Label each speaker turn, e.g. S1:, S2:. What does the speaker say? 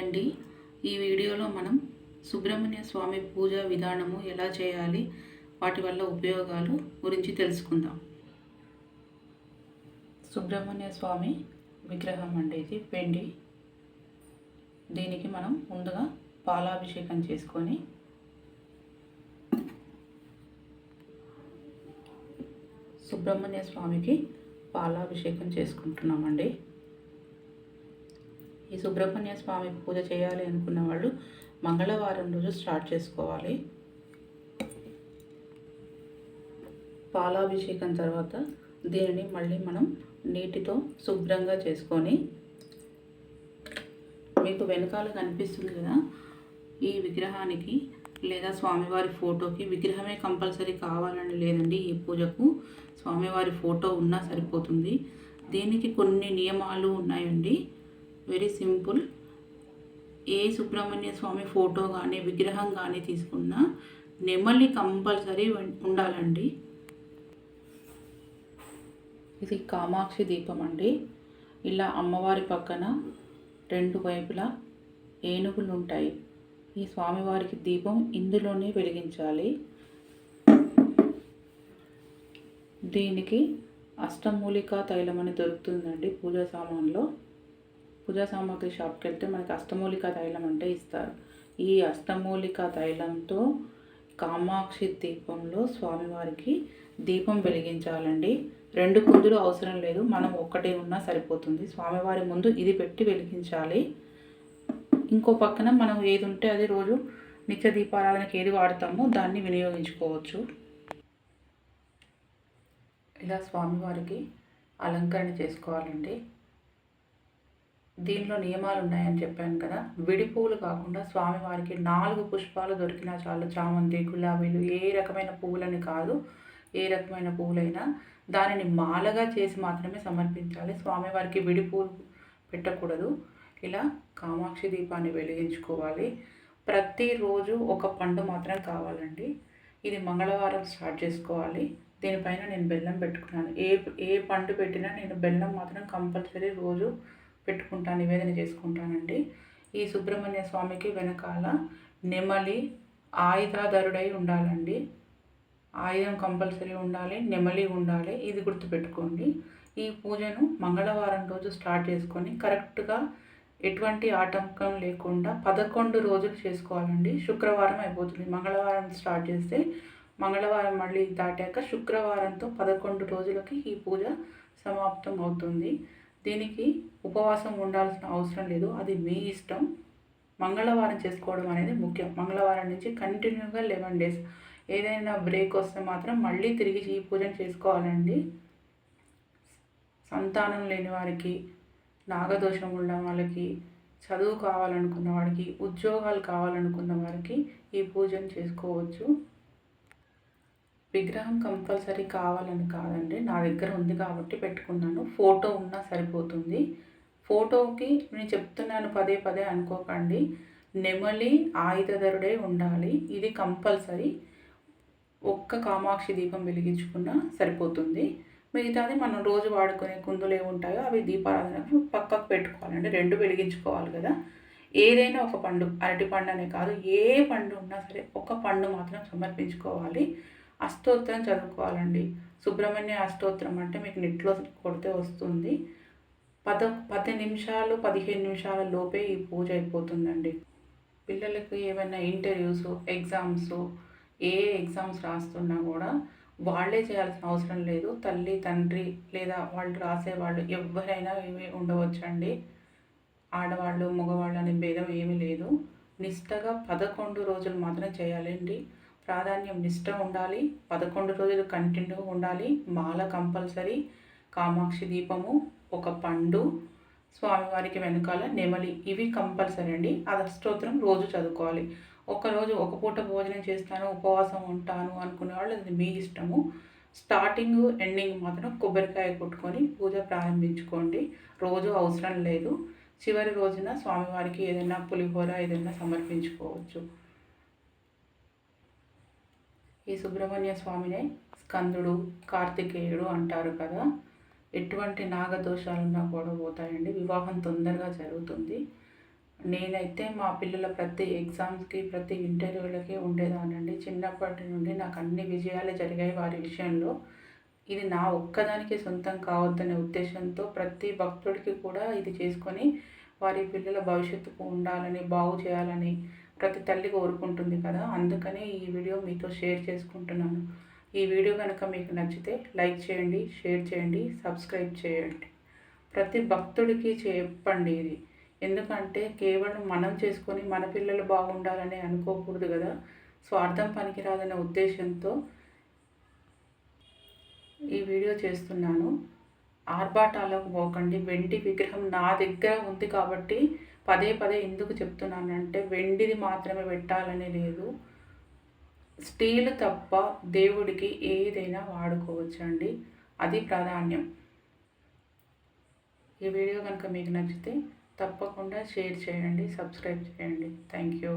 S1: అండి. ఈ వీడియోలో మనం సుబ్రహ్మణ్య స్వామి పూజా విధానము ఎలా చేయాలి వాటి వల్ల ఉపయోగాలు గురించి తెలుసుకుందాం. సుబ్రహ్మణ్య స్వామి విగ్రహం అండి ఇది వెండి. దీనికి మనం ముందుగా పాలాభిషేకం చేసుకొని సుబ్రహ్మణ్య స్వామికి పాలాభిషేకం చేసుకుంటున్నామండి. ఈ సుబ్రహ్మణ్య స్వామి పూజ చేయాలి అనుకున్న వాళ్ళు మంగళవారం రోజు స్టార్ట్ చేసుకోవాలి. పాలాభిషేకం తర్వాత దీనిని మళ్ళీ మనం నీటితో శుభ్రంగా చేసుకొని మీకు వెనకాల కనిపిస్తుంది కదా ఈ విగ్రహానికి లేదా స్వామివారి ఫోటోకి విగ్రహమే కంపల్సరీ కావాలని లేదండి ఈ పూజకు. స్వామివారి ఫోటో ఉన్నా సరిపోతుంది. దీనికి కొన్ని నియమాలు ఉన్నాయండి. Very simple. ఏ సుబ్రహ్మణ్య స్వామి ఫోటో కానీ విగ్రహం కానీ తీసుకున్నా నెమలి కంపల్సరీ ఉండాలండి. ఇది కామాక్షి దీపం అండి ఇలా అమ్మవారి పక్కన రెండు వైపులా ఏనుగులు ఉంటాయి ఈ స్వామివారికి దీపం ఇందులోనే వెలిగించాలి. దీనికి అష్టమూలికా తైలం అని దొరుకుతుందండి పూజా సామాన్లో. పూజా సామాగ్రి షాప్కి వెళ్తే మనకి అష్టమూలిక తైలం అంటే ఇస్తారు. ఈ అష్టమూలిక తైలంతో కామాక్షి దీపంలో స్వామివారికి దీపం వెలిగించాలండి. రెండు కుందులు అవసరం లేదు మనం ఒక్కటే ఉన్నా సరిపోతుంది. స్వామివారి ముందు ఇది పెట్టి వెలిగించాలి. ఇంకో పక్కన మనం ఏది ఉంటే అది రోజు నిత్య దీపారాధనకి ఏది వాడతామో దాన్ని వినియోగించుకోవచ్చు. ఇలా స్వామివారికి అలంకరణ చేసుకోవాలండి. దీనిలో నియమాలు ఉన్నాయని చెప్పాను కదా. విడిపూలు కాకుండా స్వామివారికి నాలుగు పుష్పాలు దొరికినా చాలు. చామంతి గులాబీలు ఏ రకమైన పువ్వులని కాదు. ఏ రకమైన పువ్వులైనా దానిని మాలగా చేసి మాత్రమే సమర్పించాలి. స్వామివారికి విడిపూలు పెట్టకూడదు. ఇలా కామాక్షి దీపాన్ని వెలిగించుకోవాలి. ప్రతిరోజు ఒక పండు మాత్రం కావాలండి. ఇది మంగళవారం స్టార్ట్ చేసుకోవాలి. దీనిపైన నేను బెల్లం పెట్టుకున్నాను. ఏ ఏ పండు పెట్టినా నేను బెల్లం మాత్రం కంపల్సరీ రోజు పెట్టుకుంటాను నివేదన చేసుకుంటానండి. ఈ సుబ్రహ్మణ్య స్వామికి వెనకాల నెమలి ఆయుధాధరుడై ఉండాలండి. ఆయుధం కంపల్సరీ ఉండాలి నెమలి ఉండాలి ఇది గుర్తుపెట్టుకోండి. ఈ పూజను మంగళవారం రోజు స్టార్ట్ చేసుకొని కరెక్ట్గా ఎటువంటి ఆటంకం లేకుండా పదకొండు రోజులు చేసుకోవాలండి. శుక్రవారం అయిపోతుంది. మంగళవారం స్టార్ట్ చేస్తే మంగళవారం మళ్ళీ దాటాక శుక్రవారంతో పదకొండు రోజులకి ఈ పూజ సమాప్తం అవుతుంది. దీనికి ఉపవాసం ఉండాల్సిన అవసరం లేదు. అది మీ ఇష్టం. మంగళవారం చేసుకోవడం అనేది ముఖ్యం. మంగళవారం నుంచి కంటిన్యూగా లెవెన్ డేస్. ఏదైనా బ్రేక్ వస్తే మాత్రం మళ్ళీ తిరిగి ఈ పూజను చేసుకోవాలండి. సంతానం లేని వారికి నాగదోషం ఉన్న వాళ్ళకి చదువు కావాలనుకున్న వారికి ఉద్యోగాలు కావాలనుకున్న వారికి ఈ పూజను చేసుకోవచ్చు. విగ్రహం కంపల్సరీ కావాలని కాదండి. నా దగ్గర ఉంది కాబట్టి పెట్టుకున్నాను. ఫోటో ఉన్నా సరిపోతుంది. ఫోటోకి నేను చెప్తున్నాను పదే పదే అనుకోకండి. నెమలి ఆయుధధరుడే ఉండాలి. ఇది కంపల్సరీ. ఒక్క కామాక్షి దీపం వెలిగించుకున్నా సరిపోతుంది. మిగతాది మనం రోజు వాడుకునే కుందులు ఏమి ఉంటాయో అవి దీపారాధనకు పక్కకు పెట్టుకోవాలండి. రెండు వెలిగించుకోవాలి కదా. ఏదైనా ఒక పండు. అరటి పండు అనే కాదు. ఏ పండు ఉన్నా సరే ఒక పండు మాత్రం సమర్పించుకోవాలి. అష్టోత్తరం చదువుకోవాలండి. సుబ్రహ్మణ్య అష్టోత్తరం అంటే మీకు నెట్లో కొడితే వస్తుంది. పద పది నిమిషాలు పదిహేను నిమిషాల లోపే ఈ పూజ అయిపోతుందండి. పిల్లలకు ఏమైనా ఇంటర్వ్యూస్ ఎగ్జామ్స్ ఏ ఎగ్జామ్స్ రాస్తున్నా కూడా వాళ్ళే చేయాల్సిన అవసరం లేదు. తల్లి తండ్రి లేదా వాళ్ళు రాసేవాళ్ళు ఎవరైనా ఏమి ఉండవచ్చండి. ఆడవాళ్ళు మగవాళ్ళు అనే భేదం ఏమీ లేదు. నిష్టగా పదకొండు రోజులు మాత్రం చేయాలండి. ప్రాధాన్యం నిష్ట ఉండాలి. పదకొండు రోజులు కంటిన్యూ ఉండాలి. మాల కంపల్సరీ. కామాక్షి దీపము ఒక పండు స్వామివారికి వెనకాల నెమలి ఇవి కంపల్సరీ అండి. అది అష్టోత్తరం రోజు చదువుకోవాలి. ఒకరోజు ఒక పూట భోజనం చేస్తాను ఉపవాసం ఉంటాను అనుకునే వాళ్ళు అది మీ ఇష్టము. స్టార్టింగ్ ఎండింగ్ మాత్రం కొబ్బరికాయ కొట్టుకొని పూజ ప్రారంభించుకోండి. రోజు అవసరం లేదు. చివరి రోజున స్వామివారికి ఏదైనా పులిహోర ఏదైనా సమర్పించుకోవచ్చు. ఈ సుబ్రహ్మణ్య స్వామినే స్కందుడు కార్తికేయుడు అంటారు కదా. ఎటువంటి నాగదోషాలున్నా కూడా పోతాయండి. వివాహం తొందరగా జరుగుతుంది. నేనైతే మా పిల్లల ప్రతి ఎగ్జామ్స్కి ప్రతి ఇంటర్వ్యూలకి ఉండేదానండి చిన్నప్పటి నుండి నాకు అన్ని విజయాలు జరిగాయి వారి విషయంలో. ఇది నా ఒక్కదానికి సొంతం కావద్దనే ఉద్దేశంతో ప్రతి భక్తుడికి కూడా ఇది చేసుకొని వారి పిల్లల భవిష్యత్తుకు ఉండాలని బాగు చేయాలని ప్రతి తల్లి కోరుకుంటుంది కదా. అందుకనే ఈ వీడియో మీతో షేర్ చేసుకుంటున్నాను. ఈ వీడియో కనుక మీకు నచ్చితే లైక్ చేయండి షేర్ చేయండి సబ్స్క్రైబ్ చేయండి. ప్రతి భక్తుడికి చెప్పండి ఇది. ఎందుకంటే కేవలం మనం చేసుకొని మన పిల్లలు బాగుండాలని అనుకోకూడదు కదా. స్వార్థం పనికిరాదనే ఉద్దేశంతో ఈ వీడియో చేస్తున్నాను. ఆర్భాటాలకు పోకండి. వెండి విగ్రహం నా దగ్గర ఉంది కాబట్టి పదే పదే ఎందుకు చెప్తున్నానంటే వెండిది మాత్రమే పెట్టాలని లేదు. స్టీల్ తప్ప దేవుడికి ఏదైనా వాడుకోవచ్చండి. అది ప్రాధాన్యం. ఈ వీడియో కనుక మీకు నచ్చితే తప్పకుండా షేర్ చేయండి సబ్స్క్రైబ్ చేయండి. Thank you.